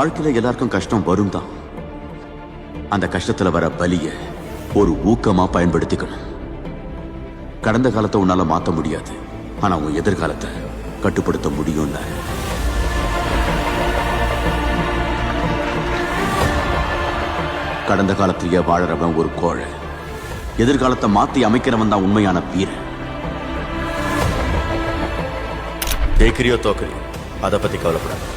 வாழ்க்கையில எல்லாருக்கும் கஷ்டம் வரும் தான் அந்த கஷ்டத்துல வர பலிய ஒரு ஊக்கமா பயன்படுத்திக்கணும். கடந்த காலத்தை உன்னால மாத்த முடியாது. ஆனா உன் எதிர்காலத்தை கட்டுப்படுத்த முடியும்ல. கடந்த காலத்திலேயே வாழறவன் ஒரு கோழை. எதிர்காலத்தை மாத்தி அமைக்கிறவன் தான் உண்மையான வீரன். ஜெயிக்கிறியோ தோக்குறியோ அதை பத்தி கவலைப்படாது.